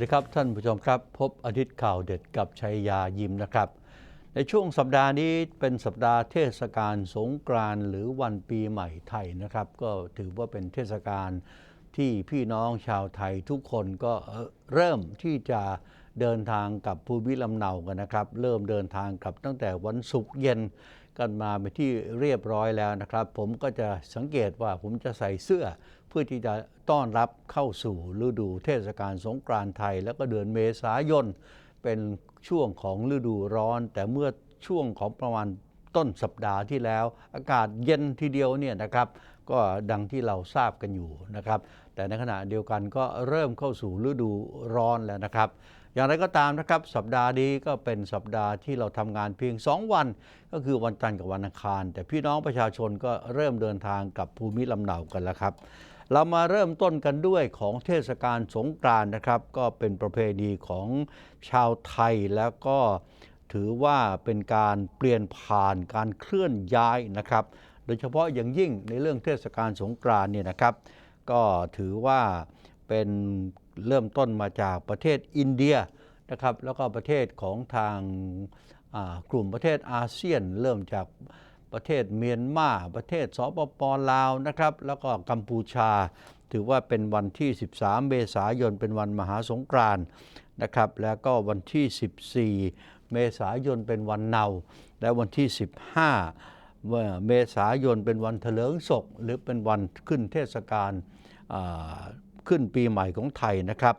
สดีครับท่านผู้ชมครับ พบอาทิตย์ข่าวเด็ดกับชัยยายิมนะครับ ในช่วงสัปดาห์นี้เป็นสัปดาห์เทศกาลสงกรานต์หรือวันปีใหม่ไทยนะครับ ก็ถือว่าเป็นเทศกาลที่พี่น้องชาวไทยทุกคนก็เริ่มที่จะเดินทางกับภูมิลำเนากันนะครับ เริ่มเดินทางกลับตั้งแต่วันศุกร์เย็น กันมาไปนที่เรียบร้อยแล้วนะครับ ผมก็จะสังเกตว่าผมจะใส่เสื้อ เพื่อที่จะต้อนรับเข้าสู่ฤดูเทศกาลสงกรานต์ไทย แล้วก็เดือนเมษายนเป็นช่วงของฤดูร้อน แต่เมื่อช่วงของประมาณต้นสัปดาห์ที่แล้ว อากาศเย็นทีเดียวเนี่ยนะครับ ก็ดังที่เราทราบกันอยู่นะครับ แต่ในขณะเดียวกันก็เริ่มเข้าสู่ฤดูร้อนแล้วนะครับ อย่างไรก็ตามนะครับ สัปดาห์นี้ก็เป็นสัปดาห์ที่เราทำงานเพียง 2 วัน ก็คือวันจันทร์กับวันอังคาร แต่พี่น้องประชาชนก็เริ่มเดินทางกับภูมิลำเนากันแล้วครับ เรามาเริ่มต้นกันด้วยของเทศกาลสงกรานต์นะครับ ก็เป็นประเพณีของชาวไทยแล้วก็ถือว่าเป็นการเปลี่ยนผ่านการเคลื่อนย้ายนะครับ โดยเฉพาะอย่างยิ่งในเรื่องเทศกาลสงกรานต์เนี่ยนะครับ ก็ถือว่าเป็น เริ่มต้นมาจากประเทศอินเดียนะครับแล้วก็ประเทศของทางกลุ่มประเทศอาเซียน เริ่มจากประเทศเมียนมา ประเทศสปปลาวนะครับแล้วก็กัมพูชา ถือว่าเป็นวันที่ 13 เมษายน เป็นวันมหาสงกรานต์นะครับแล้วก็วันที่ 14 เมษายนเป็นวันเนา และวันที่ 15 เมษายนเป็นวันเถลิงศก หรือเป็นวันขึ้นเทศกาล ขึ้นปีใหม่ของไทยนะครับ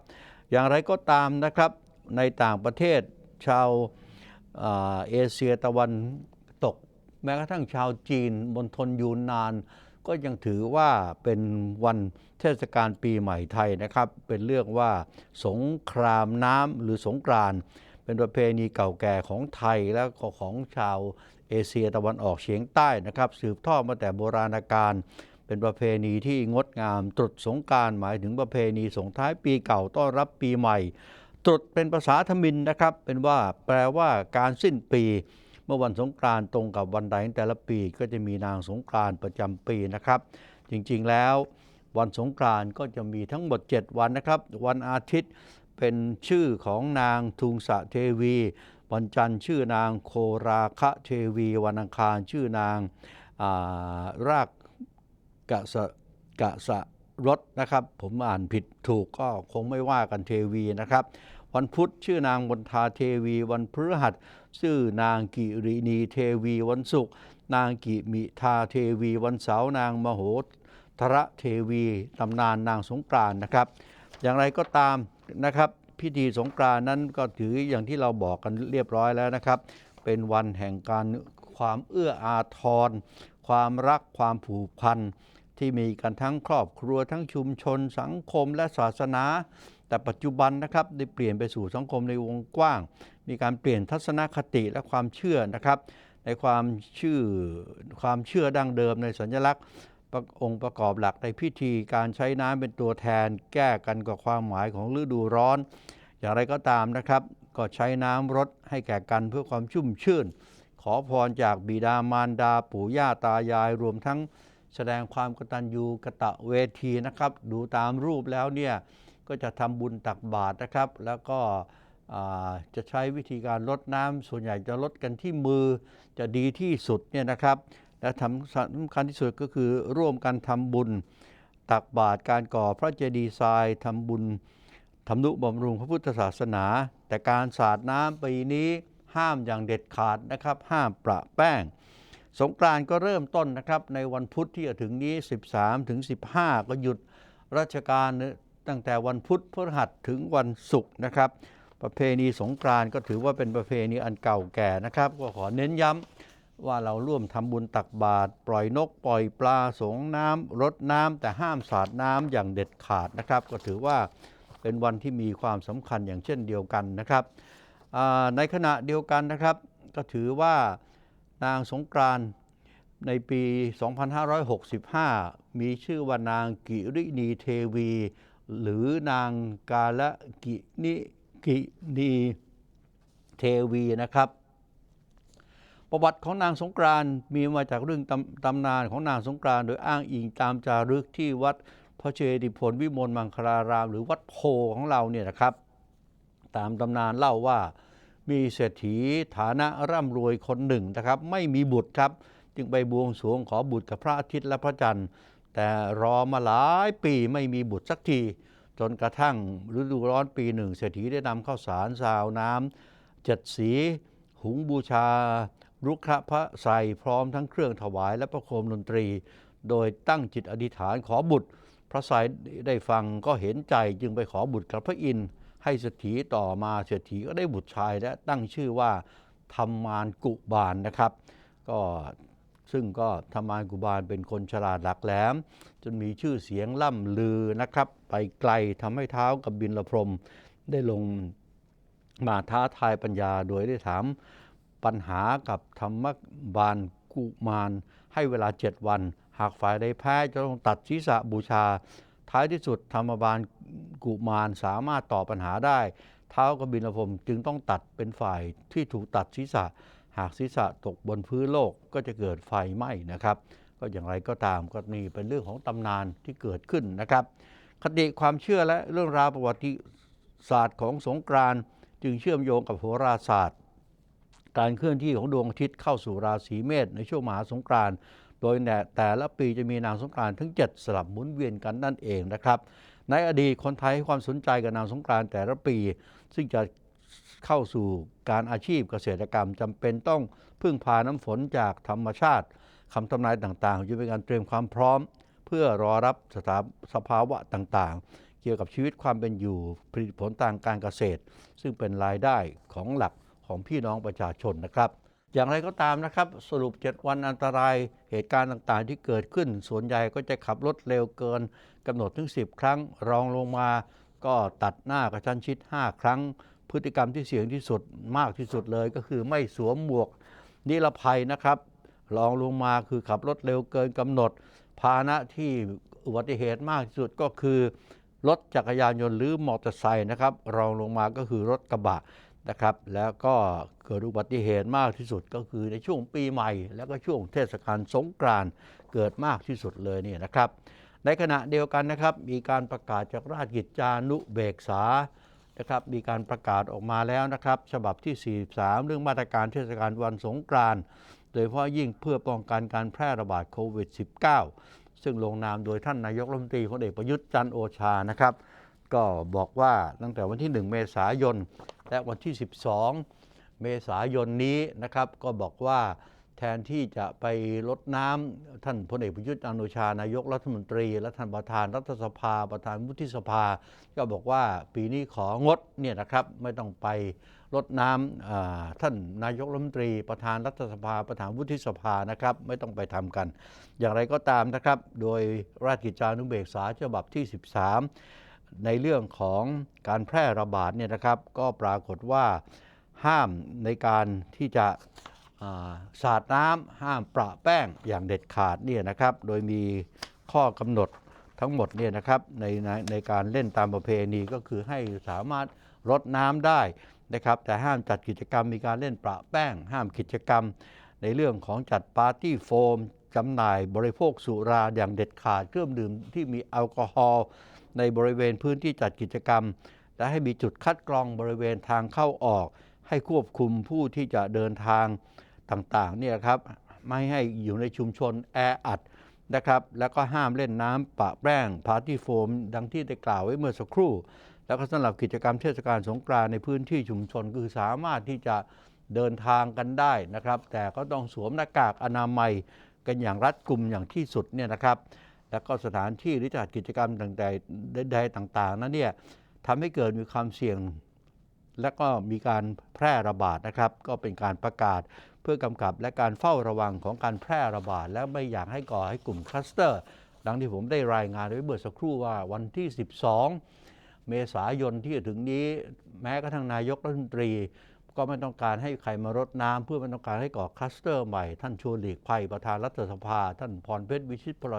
อย่างไรก็ตามนะครับในต่างประเทศชาวเอเชียตะวันตก แม้กระทั่งชาวจีนบนทนยูนนาน ก็ยังถือว่าเป็นวันเทศกาลปีใหม่ไทยนะครับ เป็นเรื่องว่าสงครามน้ำหรือสงกรานเป็นประเพณีเก่าแก่ของไทยและของชาวเอเชียตะวันออกเฉียงใต้นะครับ สืบทอดมาแต่โบราณกาล เป็นประเพณีที่งดงามตรุษสงการหมายถึงประเพณีส่งท้ายปีเก่าต้อนรับปีใหม่ตรุษเป็นภาษาธมินนะครับ เป็นว่าแปลว่าการสิ้นปี เมื่อวันสงกรานต์ตรงกับวันใดแต่ละปีก็จะมีนางสงกรานต์ประจำปีนะครับ จริงๆแล้ว วันสงกรานต์ก็จะมีทั้งหมด 7 วันนะครับ วันอาทิตย์เป็นชื่อของนางทุงสะเทวี วันจันทร์ชื่อนางโคราคะเทวี วันอังคารชื่อนางาราก กะสะกะสะรถนะครับ ผมอ่านผิดถูกก็คงไม่ว่ากันเทวีนะครับ วันพุธชื่อนางบนทาเทวี วันพฤหัสชื่อนางกิรินีเทวีวันศุกร์นางกิมิทาเทวี วันเสาร์นางมโหธระเทวีตำนานนางสงกรานนะครับ อย่างไรก็ตามนะครับ พิธีสงกรานนั้นก็ถืออย่างที่เราบอกกันเรียบร้อยแล้วนะครับ เป็นวันแห่งการความเอื้ออาทรความรักความผูกพัน ที่มีกันทั้งครอบครัวทั้งชุมชนสังคมและศาสนา แต่ปัจจุบันนะครับได้เปลี่ยนไปสู่สังคมในวงกว้าง มีการเปลี่ยนทัศนคติและความเชื่อนะครับ ในความชื่อความเชื่อดั้งเดิมในสัญลักษณ์องค์ประกอบหลักในพิธีการใช้น้ำเป็นตัวแทน แก้กันกับความหมายของฤดูร้อน อย่างไรก็ตามนะครับ ก็ใช้น้ำรดให้แก่กันเพื่อความชุ่มชื่น ขอพรจากบิดามารดาปู่ย่าตายายรวมทั้ง แสดงความกตัญญูกะตะเวทีนะครับ ดูตามรูปแล้วเนี่ยก็จะทำบุญตักบาตรนะครับ แล้วก็จะใช้วิธีการลดน้ำส่วนใหญ่จะลดกันที่มือจะดีที่สุดเนี่ยนะครับ และทำสำคัญที่สุดก็คือร่วมกันทำบุญตักบาตรการก่อพระเจดีย์ทรายทำบุญทำนุบำรุงพระพุทธศาสนา แต่การสาดน้ำปีนี้ห้ามอย่างเด็ดขาดนะครับ ห้ามประแป้ง สงกรานต์ก็เริ่มต้นนะครับในวันพุธที่จะถึงนี้ 13ถึง15 ก็หยุดราชการตั้งแต่วันพุธพฤหัสถึงวันศุกร์นะครับ ประเพณีสงกรานต์ก็ถือว่าเป็นประเพณีอันเก่าแก่นะครับ ก็ขอเน้นย้ำว่าเราร่วมทำบุญตักบาตรปล่อยนกปล่อยปลาสงน้ำรดน้ำแต่ห้ามสาดน้ำอย่างเด็ดขาดนะครับ ก็ถือว่าเป็นวันที่มีความสำคัญอย่างเช่นเดียวกันนะครับในขณะเดียวกันนะครับ ก็ถือว่า นางสงกรานในปี 2565 มีชื่อว่านางกิรินีเทวี หรือนางกาละกินิกินีเทวีนะครับ ประวัติของนางสงกรานมีมาจากเรื่องตำตำนานของนางสงกรานโดยอ้างอิงตามจารึกที่วัดพระเจดีย์พลวิมลมังคลาราม หรือวัดโพของเราเนี่ยนะครับ ตามตำนานเล่าว่า มีเศรษฐีฐานะร่ำรวยคนหนึ่งนะครับ ไม่มีบุตรครับ จึงไปบวงสรวงขอบุตรกับพระอาทิตย์และพระจันทร์ แต่รอมาหลายปีไม่มีบุตรสักที จนกระทั่งฤดูร้อนปีหนึ่งเศรษฐีได้นำข้าวสารซาวน้ำเจ็ดสี หุงบูชารุกขพระใส่พร้อมทั้งเครื่องถวายและประโคมดนตรี โดยตั้งจิตอธิษฐานขอบุตร พระสายได้ฟังก็เห็นใจจึงไปขอบุตรกับพระอินทร์ ให้เศรษฐีต่อมาเศรษฐีก็ได้บุตรชายและตั้งชื่อว่าธรรมานกุบาลนะครับ ก็ซึ่งก็ธรรมานกุบาลเป็นคนฉลาดหลักแหลม จนมีชื่อเสียงล่ำลือนะครับ ไปไกลทำให้เท้ากับบินละพรมได้ลงมาท้าทายปัญญาโดยได้ถามปัญหากับธรรมบาลกุมารให้เวลาเจ็ดวัน หากฝ่ายใดแพ้จะต้องตัดศีรษะบูชา ท้ายที่สุดธรรมบาลกุมารสามารถตอบปัญหาได้ เท้ากบินพรมจึงต้องตัดเป็นฝ่ายที่ถูกตัดศีรษะ หากศีรษะตกบนพื้นโลกก็จะเกิดไฟไหม้นะครับ ก็อย่างไรก็ตามก็นี่เป็นเรื่องของตำนานที่เกิดขึ้นนะครับ คติความเชื่อและเรื่องราวประวัติศาสตร์ของสงกรานจึงเชื่อมโยงกับโหราศาสตร์ การเคลื่อนที่ของดวงอาทิตย์เข้าสู่ราศีเมษในช่วงมหาสงกราน โดยแต่และปีจะมีนางสงกรานต์ถึง 7 สลับหมุนเวียนกันนั่นเองนะครับ ในอดีตคนไทยให้ความสนใจกับนางสงกรานต์แต่ละปี ซึ่งจะเข้าสู่การอาชีพเกษตรกรรมจำเป็นต้องพึ่งพาน้ำฝนจากธรรมชาติคำทำนายต่างๆจะเป็นการเตรียมความพร้อม เพื่อรอรับสถาสภาวะต่างๆ เกี่ยวกับชีวิตความเป็นอยู่ผลิตผลทางการเกษตร ซึ่งเป็นรายได้ของหลักของพี่น้องประชาชนนะครับ อย่างไรก็ตามนะครับ สรุป 7 วันอันตรายเหตุการณ์ต่างๆ ที่เกิดขึ้น ส่วนใหญ่ก็จะขับรถเร็วเกินกำหนดถึง 10 ครั้ง รองลงมาก็ตัดหน้ากระชั้นชิด 5 ครั้ง พฤติกรรมที่เสี่ยงที่สุดมากที่สุดเลยก็คือไม่สวมหมวกนิรภัยนะครับรองลงมาคือขับรถเร็วเกินกำหนด พาหนะที่อุบัติเหตุมากที่สุดก็คือรถจักรยานยนต์หรือมอเตอร์ไซค์นะครับรองลงมาก็คือรถกระบะ นะครับ แล้วก็เกิดอุบัติเหตุมากที่สุดก็คือในช่วงปีใหม่ แล้วก็ช่วงเทศกาลสงกรานต์เกิดมากที่สุดเลยเนี่ยนะครับ ในขณะเดียวกันนะครับ มีการประกาศจากราชกิจจานุเบกษานะครับมีการประกาศออกมาแล้วนะครับ ฉบับที่ 43 เรื่องมาตรการเทศกาลวันสงกรานต์โดยเฉพาะยิ่งเพื่อป้องกันการแพร่ระบาดโควิด -19 ซึ่งลงนามโดยท่านนายกรัฐมนตรีพลเอกประยุทธ์จันโอชานะครับ ก็บอกว่าตั้งแต่วันที่ 1 เมษายน และวันที่ 12 เมษายนนี้นะครับ ก็บอกว่าแทนที่จะไปลดน้ำท่านพลเอกประยุทธ์จันโอชานายกรัฐมนตรีและท่านประธานรัฐสภา ประธานวุฒิสภา ก็บอกว่าปีนี้ของดเนี่ยนะครับไม่ต้องไปลดน้ำท่านนายกรัฐมนตรี ประธานรัฐสภา ประธานวุฒิสภานะครับ ไม่ต้องไปทำกัน อย่างไรก็ตามนะครับ โดยราชกิจจานุเบกษาฉบับที่ 13 ในเรื่องของการแพร่ระบาดเนี่ยนะครับ ก็ปรากฏว่าห้ามในการที่จะาสาดน้ำห้ามประแป้งอย่างเด็ดขาดเนี่ยนะครับ โดยมีข้อกำหนดทั้งหมดเนี่ยนะครับในในในการเล่นตามประเพณีก็คือให้สามารถรดน้ำได้นะครับ แต่ห้ามจัดกิจกรรมมีการเล่นประแป้ง ห้ามกิจกรรม ในเรื่องของจัดปาร์ตี้โฟมจำหน่ายบริโภคสุราอย่างเด็ดขาดเครื่องดื่มที่มีแอลกอฮอล์ ในบริเวณพื้นที่จัดกิจกรรม และให้มีจุดคัดกรองบริเวณทางเข้าออก ให้ควบคุมผู้ที่จะเดินทางต่างๆเนี่ยครับไม่ให้อยู่ในชุมชนแออัดนะครับแล้วก็ห้ามเล่นน้ำปะแป้งพาร์ตี้โฟม ดังที่ได้กล่าวไว้เมื่อสักครู่ แล้วก็สำหรับกิจกรรมเทศกาลสงกรานในพื้นที่ชุมชนคือสามารถที่จะเดินทางกันได้นะครับ แต่ก็ต้องสวมหน้ากากอนามัยกันอย่างรัดกุมอย่างที่สุดเนี่ยนะครับ แล้วก็สถานที่หรือจัดกิจกรรมต่างๆใดๆต่างๆนั้นเนี่ยทำให้เกิดมีความเสี่ยง และก็มีการแพร่ระบาดนะครับ ก็เป็นการประกาศเพื่อกำกับและการเฝ้าระวังของการแพร่ระบาด และไม่อยากให้ก่อให้กลุ่มคลัสเตอร์ดังที่ผมได้รายงานไว้เมื่อสักครู่ว่าวันที่ 12 เมษายนที่จะถึงนี้ แม้กระทั่งนายกรัฐมนตรี ก็ไม่ต้องการให้ใครมารดน้ำเพื่อไม่ต้องการให้ก่อคลัสเตอร์ใหม่ ท่านชวนหลีกภัยประธานรัฐสภา ท่านพรเพชรวิชิตพล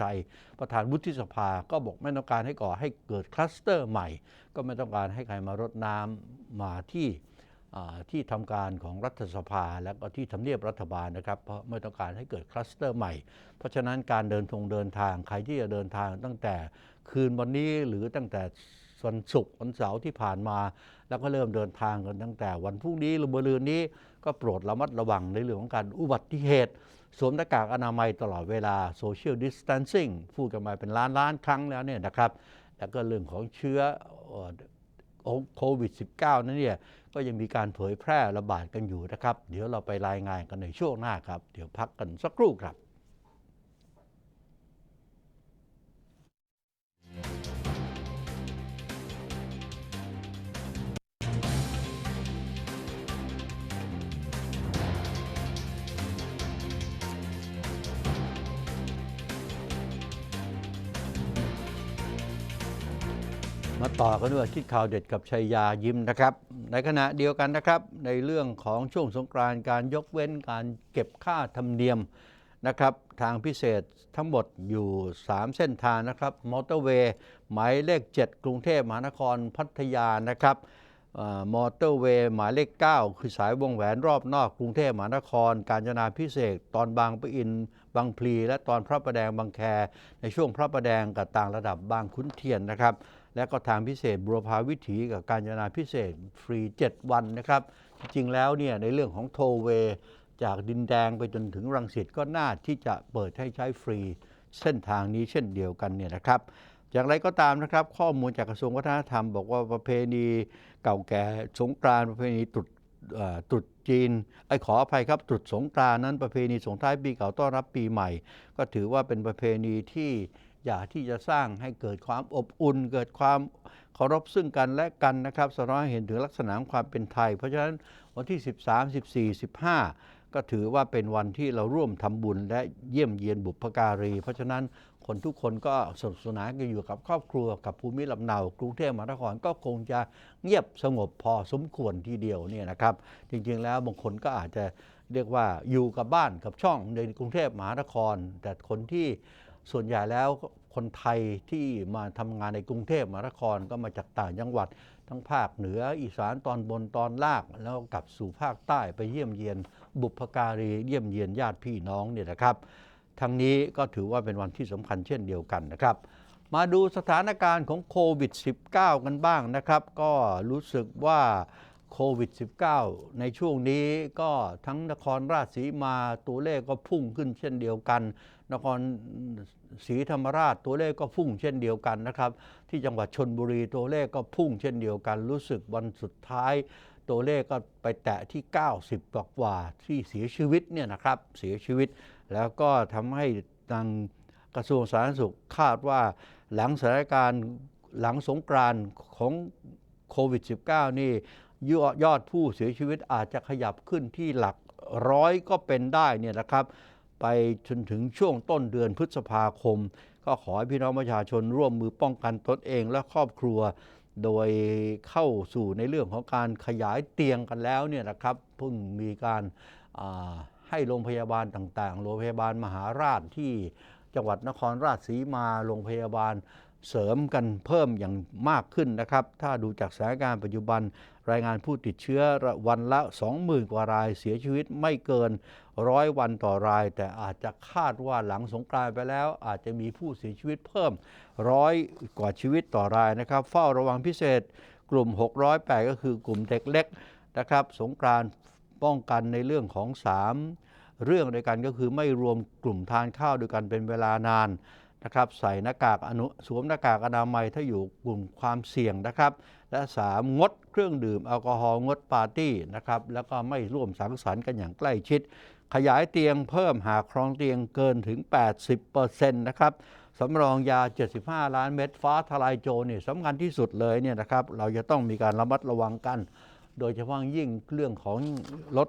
ชัย ประธานวุฒิสภาก็บอกไม่ต้องการให้ก่อให้เกิดคลัสเตอร์ใหม่ ก็ไม่ต้องการให้ใครมารดน้ำมาที่ที่ทำการของรัฐสภาและก็ที่ทำเนียบรัฐบาลนะครับ เพราะไม่ต้องการให้เกิดคลัสเตอร์ใหม่ เพราะฉะนั้นการเดินทงเดินทางใครที่จะเดินทางตั้งแต่คืนวันนี้หรือตั้งแต่วันศุกร์วันเสาร์ที่ผ่านมา แล้วก็เริ่มเดินทางกันตั้งแต่วันพรุ่งนี้หรือมะรืนนี้ ก็โปรดระมัดระวังในเรื่องของการอุบัติเหตุ สวมหน้ากากอนามัยตลอดเวลาโซเชียลดิสแตนซิ่งพูดกันมาเป็นล้านล้านครั้งแล้วเนี่ยนะครับแล้วก็เรื่องของเชื้อเอ่อโควิด -19 นั้นเนี่ยก็ยังมีการเผยแพร่ระบาดกันอยู่นะครับ เดี๋ยวเราไปรายงานกันในช่วงหน้าครับ เดี๋ยวพักกันสักครู่ครับ ต่อกันด้วยคิดข่าวเด็ดกับชัยยายิ้มนะครับ ในขณะเดียวกันนะครับ ในเรื่องของช่วงสงกรานต์การยกเว้นการเก็บค่าธรรมเนียมนะครับ ทางพิเศษทั้งหมดอยู่ 3 เส้นทางนะครับมอเตอร์เวย์หมายเลข 7 กรุงเทพมหานครพัทยานะครับมอเตอร์เวย์หมายเลข 9 คือสายวงแหวนรอบนอกกรุงเทพมหานคร การจนาพิเศษตอนบางปะอินบางพลี และตอนพระประแดงบางแค ในช่วงพระประแดงกับต่างระดับบางขุนเทียนนะครับ และก็ทางพิเศษบุรพาวิถีกับการจนาพิเศษฟรี 7 วันนะครับ จริงๆแล้วเนี่ยในเรื่องของโทเว จากดินแดงไปจนถึงรังสิตก็น่าที่จะเปิดให้ใช้ฟรีเส้นทางนี้เช่นเดียวกันเนี่ยนะครับอย่างไรก็ตามนะครับ ข้อมูลจากกระทรวงวัฒนธรรม บอกว่าประเพณีเก่าแก่สงกรานต์ประเพณีตรุษตรุษจีนไอ้ขออภัยครับตรุษสงกรานนั้นประเพณีสงท้ายปีเก่าต้อนรับปีใหม่ ก็ถือว่าเป็นประเพณีที่ อยากที่จะสร้างให้เกิดความอบอุ่น เกิดความเคารพซึ่งกันและกันนะครับสะท้อนเห็นถึงลักษณะของความเป็นไทย เพราะฉะนั้นวันที่ 13 14 15 ก็ถือว่าเป็นวันที่เราร่วมทำบุญและเยี่ยมเยียนบุพการี เพราะฉะนั้นคนทุกคนก็สนุกสนานกันอยู่กับครอบครัวกับภูมิลำเนากรุงเทพมหานครก็คงจะเงียบสงบพอสมควรทีเดียวเนี่ยนะครับ จริงๆแล้วบางคนก็อาจจะเรียกว่าอยู่กับบ้านกับช่องในกรุงเทพมหานคร แต่คนที่ ส่วนใหญ่แล้วคนไทยที่มาทำงานในกรุงเทพมหานครก็มาจากต่างจังหวัด ทั้งภาคเหนืออีสานตอนบนตอนล่างแล้วกลับสู่ภาคใต้ไปเยี่ยมเยียน บุพการีเยี่ยมเยียนญาติพี่น้องเนี่ยนะครับ ทั้งนี้ก็ถือว่าเป็นวันที่สำคัญเช่นเดียวกันนะครับ มาดูสถานการณ์ของโควิด -19 กันบ้างนะครับ ก็รู้สึกว่าโควิด -19 ในช่วงนี้ก็ทั้งนครราชสีมาตัวเลขก็พุ่งขึ้นเช่นเดียวกัน นครศรีธรรมราชตัวเลขก็พุ่งเช่นเดียวกันนะครับ ที่จังหวัดชนบุรีตัวเลขก็พุ่งเช่นเดียวกัน รู้สึกวันสุดท้าย ตัวเลขก็ไปแตะที่ 90 กว่ากว่าที่เสียชีวิตเนี่ยนะครับเสียชีวิต แล้วก็ทำให้ทางกระทรวงสาธารณสุขคาดว่าหลังสถานการณ์หลังสงกรานของโควิด -19 นี่ยอดผู้เสียชีวิตอาจจะขยับขึ้นที่หลักร้อยก็เป็นได้เนี่ยนะครับ ไปจนถึงช่วงต้นเดือนพฤษภาคม ก็ขอให้พี่น้องประชาชนร่วมมือป้องกันตนเองและครอบครัว โดยเข้าสู่ในเรื่องของการขยายเตียงกันแล้วเนี่ยนะครับเพิ่งมีการาให้โรงพยาบาลต่างๆ โรงพยาบาลมหาราชที่จังหวัดนครราชสีมา โรงพยาบาล เสริมกันเพิ่มอย่างมากขึ้นนะครับ ถ้าดูจากสถานการณ์ปัจจุบัน รายงานผู้ติดเชื้อวันละ 20,000 กว่ารายเสียชีวิตไม่เกินร้อยวันต่อราย แต่อาจจะคาดว่าหลังสงกรานต์ไปแล้ว อาจจะมีผู้เสียชีวิตเพิ่มร้อยกว่าชีวิตต่อรายนะครับ เฝ้าระวังพิเศษกลุ่ม 608 ก็คือกลุ่มเด็กเล็กนะครับ สงกรานต์ป้องกันในเรื่องของ 3 เรื่องด้วยกันก็คือไม่รวมกลุ่มทานข้าวด้วยกันเป็นเวลานาน นะครับใส่หน้ากากอนุสวมหน้ากากอนามัยถ้าอยู่กลุ่มความเสี่ยงนะครับ และ 3 งดเครื่องดื่มแอลกอฮอล์งดปาร์ตี้นะครับแล้วก็ไม่ร่วมสังสรรค์กันอย่างใกล้ชิด ขยายเตียงเพิ่มหากครองเตียงเกินถึง 80%นะครับสำรองยา 75 ล้านเม็ดฟ้าทลายโจรนี่สำคัญที่สุดเลยเนี่ยนะครับเราจะต้องมีการระมัดระวังกัน โดยเฉพาะยิ่งเรื่องของลด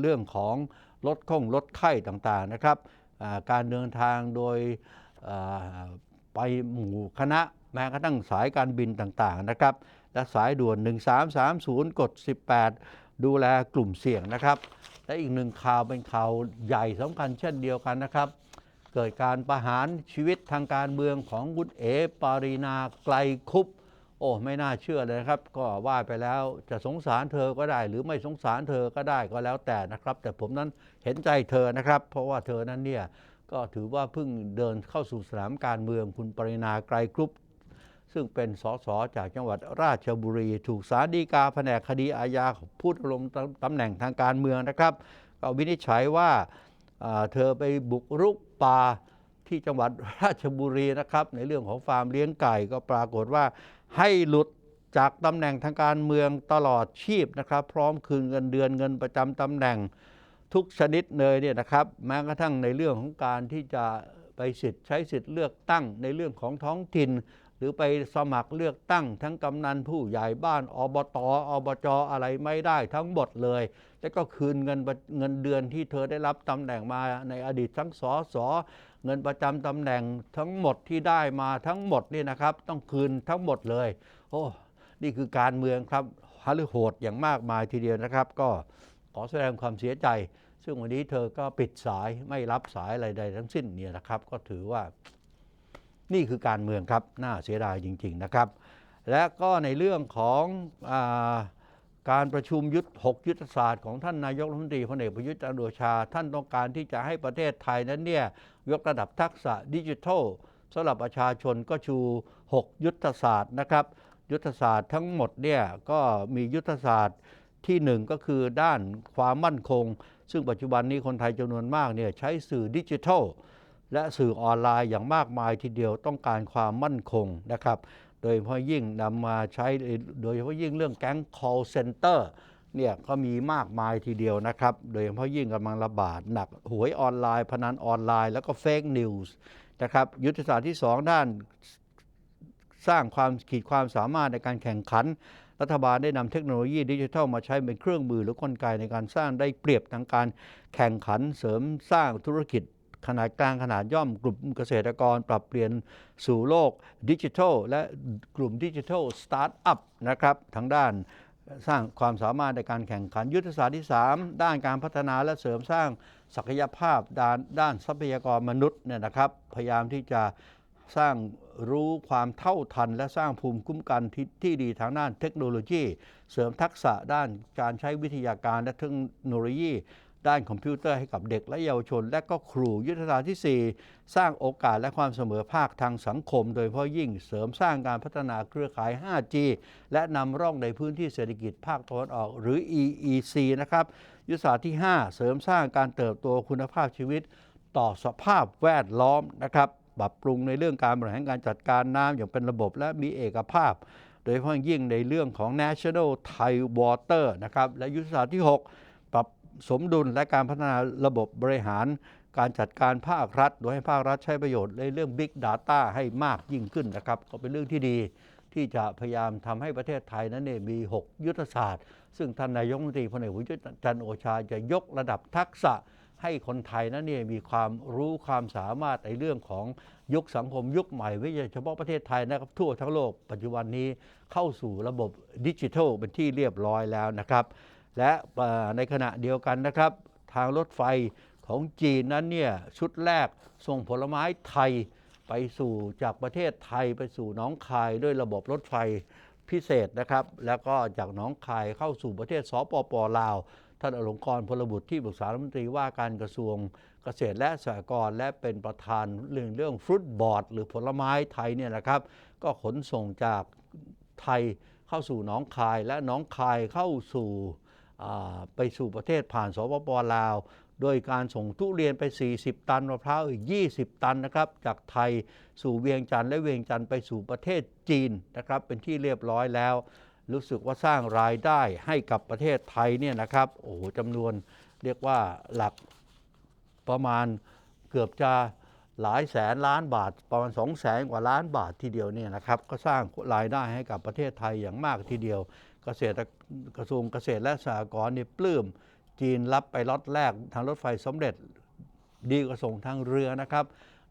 เรื่องของลดข้องลดไข้ต่างๆนะครับ การเดินทางโดยไปหมู่คณะแม้กระทั่งสายการบินต่างๆนะครับ และสายด่วน 1330 กด 18 ดูแลกลุ่มเสี่ยงนะครับ และอีกหนึ่งข่าวเป็นข่าวใหญ่สำคัญเช่นเดียวกันนะครับ เกิดการประหารชีวิตทางการเมืองของคุณเอปารีนาไกลคุป โอ้ไม่น่าเชื่อเลยนะครับ ก็ว่าไปแล้วจะสงสารเธอก็ได้ หรือไม่สงสารเธอก็ได้ก็แล้วแต่นะครับ แต่ผมนั้นเห็นใจเธอนะครับ เพราะว่าเธอนั้นเนี่ยก็ถือว่าเพิ่งเดินเข้าสู่สนามการเมืองคุณปรินาไกลคุปซึ่งเป็นสสจากจังหวัดราชบุรี ถูกสารดีกาแผนกคดีอาญาพูดลงตำแหน่งทางการเมืองนะครับ ก็วินิจฉัยว่าเธอไปบุกรุกป่าที่จังหวัดราชบุรีนะครับ ในเรื่องของฟาร์มเลี้ยงไก่ก็ปรากฏว่า ให้หลุดจากตำแหน่งทางการเมืองตลอดชีพนะครับ พร้อมคืนเงินเดือนเงินประจำตำแหน่งทุกชนิดเลยเนี่ยนะครับ แม้กระทั่งในเรื่องของการที่จะไปสิทธิ์ใช้สิทธิ์เลือกตั้งในเรื่องของท้องถิ่น หรือไปสมัครเลือกตั้ง ทั้งกำนันผู้ใหญ่บ้านอบตอบจอะไรไม่ได้ทั้งหมดเลย แล้วก็คืนเงินเงินเดือนที่เธอได้รับตำแหน่งมาในอดีตทั้งสอสอ เงินประจำตำแหน่งทั้งหมดที่ได้มาทั้งหมดนี่นะครับ ต้องคืนทั้งหมดเลย โอ้นี่คือการเมืองครับฮาลือโหดอย่างมากมายทีเดียวนะครับ ก็ขอแสดงความเสียใจ ซึ่งวันนี้เธอก็ปิดสายไม่รับสายอะไรใดทั้งสิ้นเนี่ยนะครับ ก็ถือว่า นี่คือการเมืองครับน่าเสียดายจริง ๆนะครับ และก็ในเรื่องของอ การประชุมยุทธ6ยุทธศาสตร์ของท่านนายกรัฐมนตรีพลเอกประยุทธ์จันทร์โอชา ท่านต้องการที่จะให้ประเทศไทยนั้นเนี่ยยกระดับทักษะดิจิทัลสำหรับประชาชนก็ชู 6 ยุทธศาสตร์นะครับ ยุทธศาสตร์ทั้งหมดเนี่ยก็มียุทธศาสตร์ที่หนึ่งก็คือด้านความมั่นคง ซึ่งปัจจุบันนี้คนไทยจำนวนมากเนี่ยใช้สื่อดิจิทัลและสื่อออนไลน์อย่างมากมายทีเดียวต้องการความมั่นคงนะครับ โดยเฉพาะยิ่งนำมาใช้โดยเฉพาะยิ่งเรื่องแก๊ง call center เนี่ยก็มีมากมายทีเดียวนะครับ โดยเฉพาะยิ่งกำลังระบาดหนักหวยออนไลน์ พนันออนไลน์ แล้วก็เฟกนิวส์นะครับยุทธศาสตร์ที่ 2 ด้านสร้างความขีดความสามารถในการแข่งขัน รัฐบาลได้นำเทคโนโลยีดิจิทัลมาใช้เป็นเครื่องมือหรือกลไกในการสร้างได้เปรียบทางการแข่งขันเสริมสร้างธุรกิจ ขนาดกลางขนาดย่อมกลุ่มเกษตรกรปรับเปลี่ยนสู่โลกดิจิทัล และกลุ่มดิจิทัลสตาร์ทอัพนะครับทางด้านสร้างความสามารถในการแข่งขันยุทธศาสตร์ที่ 3 ด้านการพัฒนาและเสริมสร้างศักยภาพด้านด้านทรัพยากรมนุษย์เนี่ยนะครับ พยายามที่จะสร้างรู้ความเท่าทัน และสร้างภูมิคุ้มกันทที่ดีทางด้านเทคโนโลยี เสริมทักษะด้านการใช้วิทยาการและเทคโนโลยี ด้านคอมพิวเตอร์ให้กับเด็กและเยาวชน และก็ครูยุทธศาสตร์ที่ 4 สร้างโอกาสและความเสมอภาคทางสังคม โดยเฉพาะยิ่งเสริมสร้างการพัฒนาเครือข่าย 5G และนำร่องในพื้นที่เศรษฐกิจภาคตะวันออกหรือ EEC นะครับยุทธศาสตร์ที่ 5 เสริมสร้างการเติบโตคุณภาพชีวิต ต่อสภาพแวดล้อมนะครับปรับปรุงในเรื่องการบริหารการจัดการน้ำอย่างเป็นระบบและมีเอกภาพ โดยเฉพาะยิ่งในเรื่องของ National Thai Water นะครับและยุทธศาสตร์ที่ 6 สมดุลและการพัฒนาระบบบริหารการจัดการภาครัฐ โดยให้ภาครัฐใช้ประโยชน์ในเรื่อง Big Data ให้มากยิ่งขึ้นนะครับ ก็เป็นเรื่องที่ดีที่จะพยายามทำให้ประเทศไทยนั้นเนี่ยมี 6 ยุทธศาสตร์ ซึ่งท่านนายกรัฐมนตรีพลเอกประยุทธ์จันโอชาจะยกระดับทักษะให้คนไทยนั้นเนี่ยมีความรู้ความสามารถในเรื่องของยุคสังคมยุคใหม่ไม่ใช่เฉพาะประเทศไทยนะครับทั่วทั้งโลกปัจจุบันนี้เข้าสู่ระบบดิจิทัลเป็นที่เรียบร้อยแล้วนะครับ และในขณะเดียวกันนะครับ ทางรถไฟของจีนนั้นเนี่ยชุดแรกส่งผลไม้ไทยไปสู่จากประเทศไทยไปสู่น้องคายด้วยระบบรถไฟพิเศษนะครับ แล้วก็จากน้องคายเข้าสู่ประเทศสปปลาวท่านอลงกรพลบุตรที่ปรึกษารัฐมนตรีว่าการกระทรวงเกษตรและสหกรณ์และเป็นประธานเรื่องเรื่องฟรุตบอร์ดหรือผลไม้ไทยเนี่ยนะครับ ก็ขนส่งจากไทยเข้าสู่น้องคายและน้องคายเข้าสู่ ไปสู่ประเทศผ่านสปปลาว โดยการส่งทุเรียนไป 40 ตันมะพร้าวอีก 20 ตันนะครับจากไทยสู่เวียงจันทร์และเวียงจันทร์ไปสู่ประเทศจีนนะครับเป็นที่เรียบร้อยแล้ว รู้สึกว่าสร้างรายได้ให้กับประเทศไทยเนี่ยนะครับโอ้โหจำนวนเรียกว่าหลักประมาณเกือบจะหลายแสนล้านบาทประมาณ2 0 0แสนกว่าล้านบาททีเดียวเนี่ยนะครับ ก็สร้างรายได้ให้กับประเทศไทยอย่างมากทีเดียว เกษตรก กระทรวงเกษตรและสหกรณ์เนี่ยปลื้มจีนรับไปล็อตแรกทางรถไฟสำเร็จดีกว่าส่งทางเรือนะครับ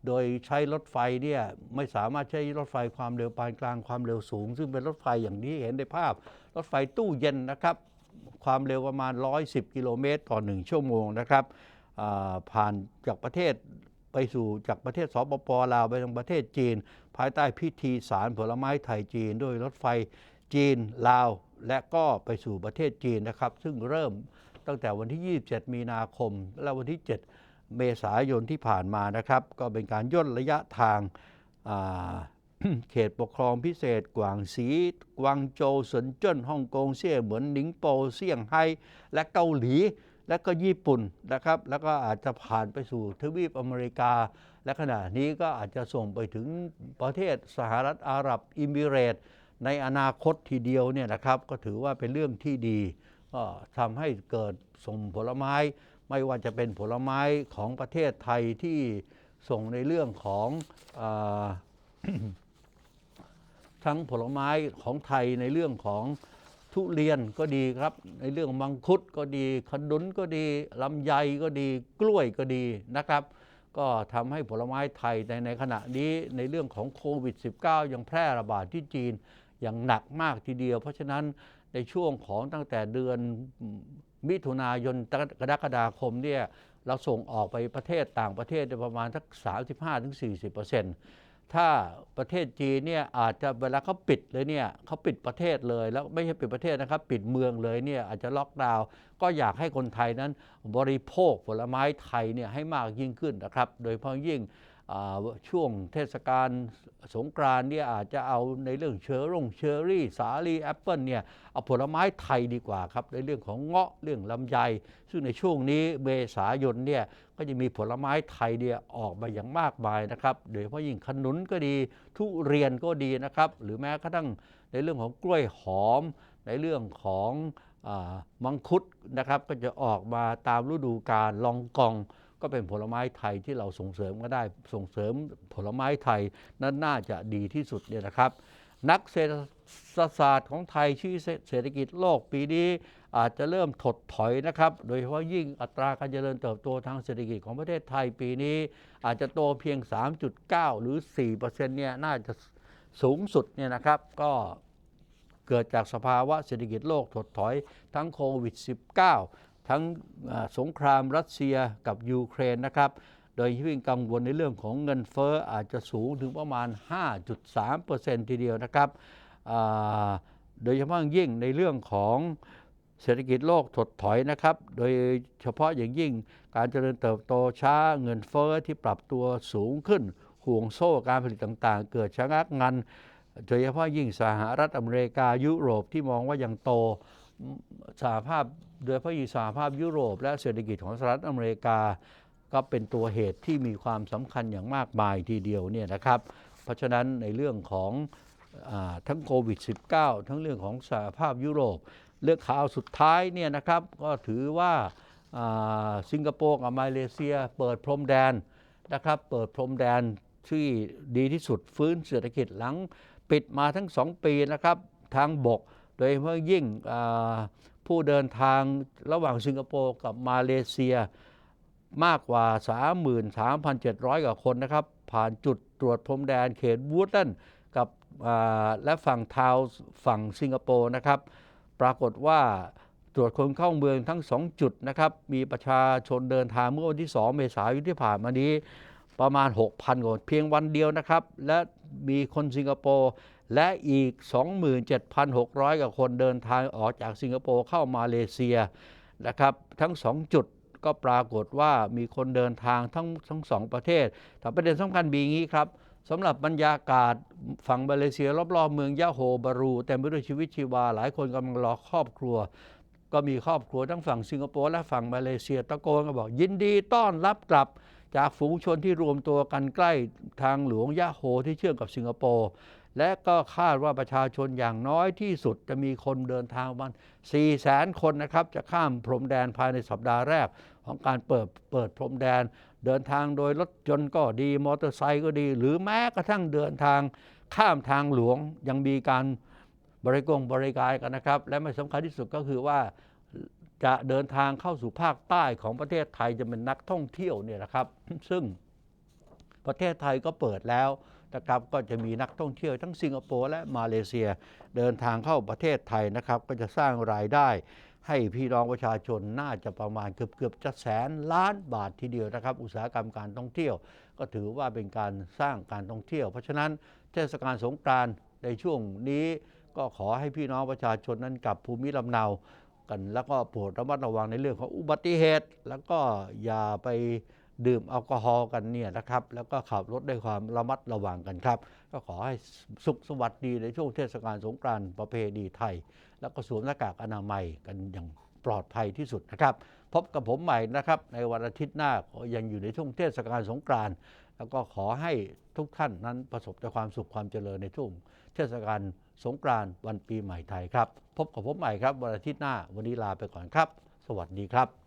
โดยใช้รถไฟเนี่ยไม่สามารถใช้รถไฟความเร็วปานกลางความเร็วสูง ซึ่งเป็นรถไฟอย่างที่เห็นในภาพ รถไฟตู้เย็นนะครับ ความเร็วประมาณ 110 กิโลเมตรต่อ 1 ชั่วโมงนะครับผ่านจากประเทศไปสู่จากประเทศสปปลาวไปยังประเทศจีน ภายใต้พิธีสารผลไม้ไทยจีน ด้วยรถไฟจีนลาว และก็ไปสู่ประเทศจีนนะครับ ซึ่งเริ่มตั้งแต่วันที่ 27 มีนาคม และวันที่ 7 เมษายนที่ผ่านมานะครับ ก็เป็นการย่นระยะทางาเขตปกครองพิเศษกวางซีกวางโจวเซินจิ้นฮ่องกงเซี่ยเหมือนหนิงโปเซี่ยงไฮ้และเกาหลี และก็ญี่ปุ่นนะครับ แล้วก็อาจจะผ่านไปสู่ทวีปอเมริกา และขณะนี้ก็อาจจะส่งไปถึงประเทศสหรัฐอาหรับอิมิเรตส์ ในอนาคตทีเดียวเนี่ยนะครับก็ถือว่าเป็นเรื่องที่ดีก็ทำให้เกิดส่งผลไม้ ไม่ว่าจะเป็นผลไม้ของประเทศไทยที่ส่งในเรื่องของอทั้งผลไม้ของไทยในเรื่องของทุเรียนก็ดีครับ ในเรื่องมังคุดก็ดีขนุนก็ดีลำไยก็ดีกล้วยก็ดีนะครับ ก็ทำให้ผลไม้ไทยในในขณะนี้ในเรื่องของโควิด -19 ยังแพร่ระบาดที่จีน อย่างหนักมากทีเดียว เพราะฉะนั้นในช่วงของตั้งแต่เดือนมิถุนายนกรกฎาคมเนี่ยเราส่งออกไปประเทศต่างประเทศประมาณสัก35-40%ถ้าประเทศจีนเนี่ยอาจจะเวลาเขาปิดเลยเนี่ยเขาปิดประเทศเลย แล้วไม่ใช่ปิดประเทศนะครับ ปิดเมืองเลยเนี่ยอาจจะล็อกดาวน์ก็อยากให้คนไทยนั้นบริโภคผลไม้ไทยเนี่ยให้มากยิ่งขึ้นนะครับ โดยเฉพาะยิ่ง ช่วงเทศกาลสงกรานเนี่ยอาจจะเอาในเรื่องเชอร์รงเชอร์รี่ สาลีแอปเปิลเนี่ยเอาผลไม้ไทยดีกว่าครับในเรื่องของเงาะเรื่องลำไย ซึ่งในช่วงนี้เมษายนเนี่ยก็จะมีผลไม้ไทยเนี่ยออกมาอย่างมากมายนะครับโดยเฉพาะยิ่งขนุนก็ดี ทุเรียนก็ดีนะครับหรือแม้กระทั่งในเรื่องของกล้วยหอม ในเรื่องของอมังคุดนะครับก็จะออกมาตามฤดูกาลลองกอง ก็เป็นผลไม้ไทยที่เราส่งเสริมก็ได้ส่งเสริมผลไม้ไทยนั้นน่าจะดีที่สุดเนี่ยนะครับ นักเศรษฐศาสตร์ของไทยชี้เศรษฐกิจโลกปีนี้อาจจะเริ่มถดถอยนะครับ โดยเฉพาะยิ่งอัตราการเจริญเติบโตทางเศรษฐกิจของประเทศไทยปีนี้ อาจจะโตเพียง 3.9 หรือ4%เนี่ยน่าจะสูงสุดเนี่ยนะครับก็เกิดจากสภาวะเศรษฐกิจโลกถดถอยทั้งโควิด -19 ทั้งสงครามรัสเซียกับยูเครนนะครับ โดยยิ่งกังวลในเรื่องของเงินเฟ้ออาจจะสูงถึงประมาณ 5.3%ทีเดียวนะครับโดยเฉพาะยิ่งในเรื่องของเศรษฐกิจโลกถดถอยนะครับ โดยเฉพาะอย่างยิ่งการเจริญเติบโตช้าเงินเฟ้อที่ปรับตัวสูงขึ้น ห่วงโซ่การผลิตต่างๆ เกิดชะงักงัน โดยเฉพาะยิ่งสหรัฐอเมริกายุโรปที่มองว่ายังโตสหภาพ โดยเฉพาะยิ่งสหภาพยุโรป และเศรษฐกิจของสหรัฐอเมริกา ก็เป็นตัวเหตุที่มีความสำคัญอย่างมากมายทีเดียวเนี่ยนะครับ เพราะฉะนั้นในเรื่องของอทั้งโควิด -19 ทั้งเรื่องของสหภาพยุโรป เรื่องข่าวสุดท้ายเนี่ยนะครับก็ถือว่าสิงคโปร์กับมาเลเซีย เปิดพรมแดนนะครับเปิดพรมแดนที่ดีที่สุดฟื้นเศรษฐกิจหลังปิดมาทั้ง 2 ปีนะครับทางบก โดยเฉพาะยิ่ง ผู้เดินทางระหว่างสิงคโปร์กับมาเลเซียมากกว่า 33,700 กว่าคนนะครับ ผ่านจุดตรวจพรมแดนเขตวูดเลนกับและฝั่งทาวส์ฝั่งสิงคโปร์นะครับ ปรากฏว่าตรวจคนเข้าเมืองทั้ง 2 จุดนะครับ มีประชาชนเดินทางเมื่อวันที่ 2 เมษายนที่ผ่านมานี้ประมาณ 6,000กว่าเพียงวันเดียวนะครับ และมีคนสิงคโปร์ และอีก 27,600 กว่าคนเดินทางออกจากสิงคโปร์เข้ามาเลเซียนะครับ ทั้ง 2 จุดก็ปรากฏว่ามีคนเดินทางทั้งทั้งสองประเทศแต่ประเด็นสำคัญมีงนี้ครับสำหรับบรรยากาศฝั่งมาเลเซีย รอบๆเมืองยะโฮบารูเต็มไปด้วยชีวิตชีวา หลายคนกำลังรอครอบครัว ก็มีครอบครัวทั้งฝั่งสิงคโปร์และฝั่งมาเลเซียตะโกนก็บอกยินดีต้อนรับกลับจากฝูงชนที่รวมตัวกันใกล้ทางหลวงยะโฮที่เชื่อมกับสิงคโปร์ และก็คาดว่าประชาชนอย่างน้อยที่สุดจะมีคนเดินทางประมาณ4แสนคนนะครับ จะข้ามพรมแดนภายในสัปดาห์แรก ของการเปิดเปิดพรมแดน เดินทางโดยรถยนต์ก็ดี มอเตอร์ไซค์ก็ดี หรือแม้กระทั่งเดินทางข้ามทางหลวงยังมีการบริกงบริการกันนะครับ และไม่สำคัญที่สุดก็คือว่าจะเดินทางเข้าสู่ภาคใต้ของประเทศไทยจะเป็นนักท่องเที่ยวเนี่ยนะครับ ซึ่งประเทศไทยก็เปิดแล้ว นะครับก็จะมีนักท่องเที่ยวทั้งสิงคโปร์และมาเลเซีย เดินทางเข้าประเทศไทยนะครับก็จะสร้างรายได้ให้พี่น้องประชาชนน่าจะประมาณเกือบเกือบจะแสนล้านบาททีเดียวนะครับ อุตสาหกรรมการท่องเที่ยว ก็ถือว่าเป็นการสร้างการท่องเที่ยว เพราะฉะนั้นเทศกาลสงกรานต์ในช่วงนี้ก็ขอให้พี่น้องประชาชนนั้นกลับภูมิลำเนากัน แล้วก็โปรดระมัดระวังในเรื่องของอุบัติเหตุ แล้วก็อย่าไป ดื่มแอลกอฮอล์กันเนี่ยนะครับ แล้วก็ขับรถด้วยความระมัดระวังกันครับ ก็ขอให้สุขสวัสดีในช่วงเทศกาลสงกรานต์ประเพณีไทย แล้วก็สวมหน้ากากอนามัยกันอย่างปลอดภัยที่สุดนะครับ พบกับผมใหม่นะครับในวันอาทิตย์หน้าขอยังอยู่ในช่วงเทศกาลสงกรานต์แล้วก็ขอให้ทุกท่านนั้นประสบแต่ความสุขความเจริญในช่วงเทศกาลสงกรานต์วันปีใหม่ไทยครับ พบกับผมใหม่ครับวันอาทิตย์หน้าวันนี้ลาไปก่อนครับ สวัสดีครับ